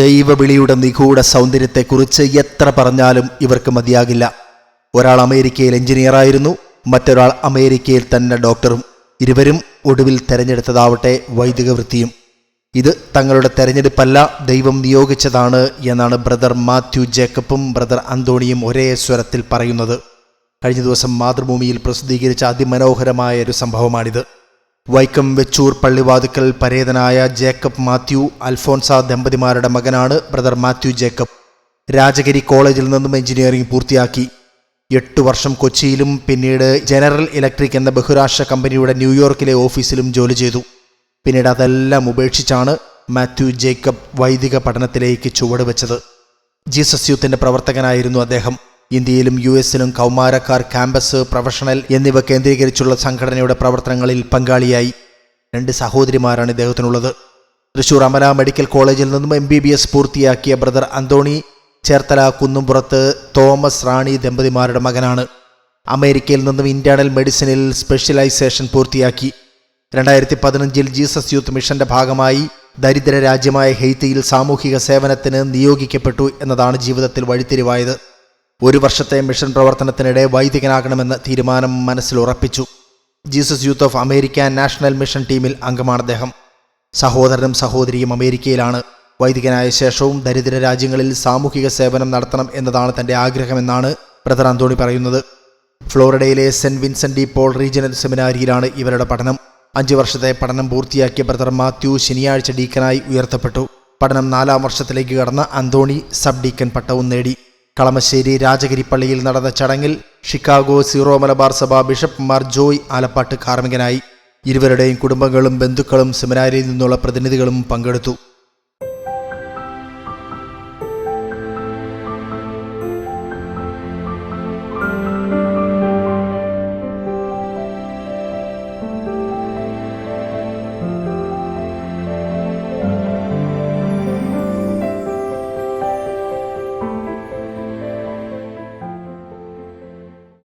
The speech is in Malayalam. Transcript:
ദൈവവിളിയുടെ നിഗൂഢ സൗന്ദര്യത്തെക്കുറിച്ച് എത്ര പറഞ്ഞാലും ഇവർക്ക് മതിയാകില്ല. ഒരാൾ അമേരിക്കയിൽ എഞ്ചിനീയറായിരുന്നു മറ്റൊരാൾ അമേരിക്കയിൽ തന്നെ ഡോക്ടറും. ഇരുവരും ഒടുവിൽ തെരഞ്ഞെടുത്തതാവട്ടെ വൈദിക വൃത്തിയും ഇത് തങ്ങളുടെ തെരഞ്ഞെടുപ്പല്ല ദൈവം നിയോഗിച്ചതാണ് എന്നാണ് ബ്രദർ മാത്യു ജേക്കബും ബ്രദർ അന്തോണിയും ഒരേ സ്വരത്തിൽ പറയുന്നത്. കഴിഞ്ഞ ദിവസം മാതൃഭൂമിയിൽ പ്രസിദ്ധീകരിച്ച അതിമനോഹരമായ ഒരു സംഭവമാണിത്. വൈക്കം വെച്ചൂർ പള്ളിവാതുക്കൽ പരേതനായ ജേക്കബ് മാത്യു അൽഫോൻസ ദമ്പതിമാരുടെ മകനാണ് ബ്രദർ മാത്യു ജേക്കബ്. രാജഗിരി കോളേജിൽ നിന്നും എഞ്ചിനീയറിംഗ് പൂർത്തിയാക്കി. എട്ടു വർഷം കൊച്ചിയിലും പിന്നീട് ജനറൽ ഇലക്ട്രിക് എന്ന ബഹുരാഷ്ട്ര കമ്പനിയുടെ ന്യൂയോർക്കിലെ ഓഫീസിലും ജോലി ചെയ്തു. പിന്നീട് അതെല്ലാം ഉപേക്ഷിച്ചാണ് മാത്യു ജേക്കബ് വൈദിക പഠനത്തിലേക്ക് ചുവടുവെച്ചത് ജീസസ് യൂത്തിന്റെ പ്രവർത്തകനായിരുന്നു അദ്ദേഹം. ഇന്ത്യയിലും യു എസിലും കൗമാരക്കാർ ക്യാമ്പസ് പ്രൊഫഷണൽ എന്നിവ കേന്ദ്രീകരിച്ചുള്ള സംഘടനയുടെ പ്രവർത്തനങ്ങളിൽ പങ്കാളിയായി. രണ്ട് സഹോദരിമാരാണ് ഇദ്ദേഹത്തിനുള്ളത്. തൃശൂർ അമല മെഡിക്കൽ കോളേജിൽ നിന്നും എം ബി ബി എസ് പൂർത്തിയാക്കിയ ബ്രദർ അന്തോണി ചേർത്തല കുന്നുംപുറത്ത് തോമസ് റാണി ദമ്പതിമാരുടെ മകനാണ്. അമേരിക്കയിൽ നിന്നും ഇന്റേണൽ മെഡിസിനിൽ സ്പെഷ്യലൈസേഷൻ പൂർത്തിയാക്കി. രണ്ടായിരത്തി പതിനഞ്ചിൽ ജീസസ് യൂത്ത് മിഷന്റെ ഭാഗമായി ദരിദ്ര രാജ്യമായ ഹെയ്ത്തിയിൽ സാമൂഹിക സേവനത്തിന് നിയോഗിക്കപ്പെട്ടു എന്നതാണ് ജീവിതത്തിൽ വഴിത്തിരിവായത്. ഒരു വർഷത്തെ മിഷൻ പ്രവർത്തനത്തിനിടെ വൈദികനാകണമെന്ന് തീരുമാനം മനസ്സിൽ ഉറപ്പിച്ചു. Jesus youth of America national mission ടീമിൽ അംഗമാണ് അദ്ദേഹം. സഹോദരനും സഹോദരിയും അമേരിക്കയിലാണ്. വൈദികനായ ശേഷവും ദരിദ്ര രാജ്യങ്ങളിൽ സാമൂഹിക സേവനം നടത്തണം എന്നതാണ് തന്റെ ആഗ്രഹമെന്നാണ് ബ്രദർ അന്തോണി പറയുന്നത്. ഫ്ലോറിഡയിലെ Saint Vincent de Paul regional സെമിനാരിയിലാണ് ഇവരുടെ പഠനം. അഞ്ചു വർഷത്തെ പഠനം പൂർത്തിയാക്കിയ ബ്രദർ മാത്യു ശനിയാഴ്ച ഡീക്കനായി ഉയർത്തപ്പെട്ടു. പഠനം നാലാം വർഷത്തിലേക്ക് കടന്ന അന്തോണി സബ് ഡീക്കൻ പട്ടവും നേടി. കളമശ്ശേരി രാജഗിരിപ്പള്ളിയിൽ നടന്ന ചടങ്ങിൽ ഷിക്കാഗോ സീറോ മലബാർ സഭ ബിഷപ്പ് മാർ ജോയ് ആലപ്പാട്ട് കാർമികനായി ഇരുവരുടെയും കുടുംബങ്ങളും ബന്ധുക്കളും സെമിനാരിയിൽ നിന്നുള്ള പ്രതിനിധികളും പങ്കെടുത്തു.